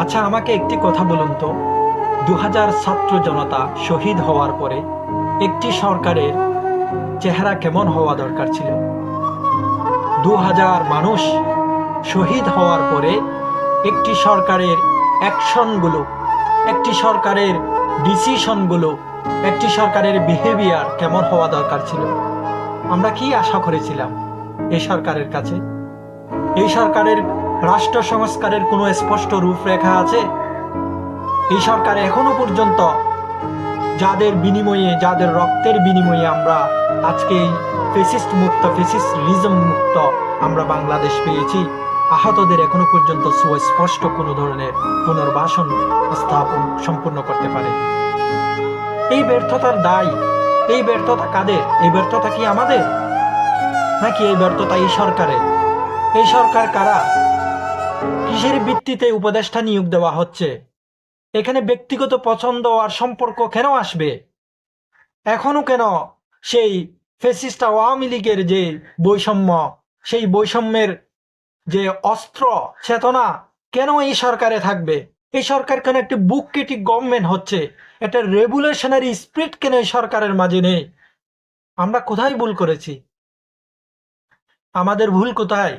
আচ্ছা আমাকে একটি কথা বলুন তো। দু হাজার ছাত্র জনতা শহীদ হওয়ার পরে একটি সরকারের চেহারা কেমন হওয়া দরকার ছিল? দু হাজার মানুষ শহীদ হওয়ার পরে একটি সরকারের অ্যাকশনগুলো, একটি সরকারের ডিসিশনগুলো, একটি সরকারের বিহেভিয়ার কেমন হওয়া দরকার ছিল? আমরা কি আশা করেছিলাম এই সরকারের কাছে? এই সরকারের রাষ্ট্র সংস্কারের কোনো স্পষ্ট রূপরেখা আছে? এই সরকার এখনও পর্যন্ত যাদের বিনিময়ে, যাদের রক্তের বিনিময়ে আমরা আজকে ফেসিস্ট মুক্ত ফেসিস্ট রিজম মুক্ত আমরা বাংলাদেশ পেয়েছি, আহতদের এখনও পর্যন্ত সুস্পষ্ট কোনো ধরনের পুনর্বাসন স্থাপন সম্পূর্ণ করতে পারে। এই ব্যর্থতার দায়, এই ব্যর্থতা কাদের? এই ব্যর্থতা কি আমাদের? নাকি এই ব্যর্থতা এই সরকারের? এই সরকার কারা? কিসের ভিত্তিতে উপদেষ্টা নিয়োগ দেওয়া হচ্ছে। এখানে ব্যক্তিগত পছন্দ আর সম্পর্ক কেন আসবে? এখনও কেন সেই ফেসিস্ট আওয়ামী লীগের যে বৈষম্য, সেই বৈষম্যের যে অস্ত্র চেতনা, কেন এই সরকারে থাকবে? এই সরকার কেন একটি বুক কেটি গভর্নমেন্ট হচ্ছে? একটা রেগুলেশনারি স্পিরিট কেন এই সরকারের মাঝে নেই? আমরা কোথায় ভুল করেছি? আমাদের ভুল কোথায়?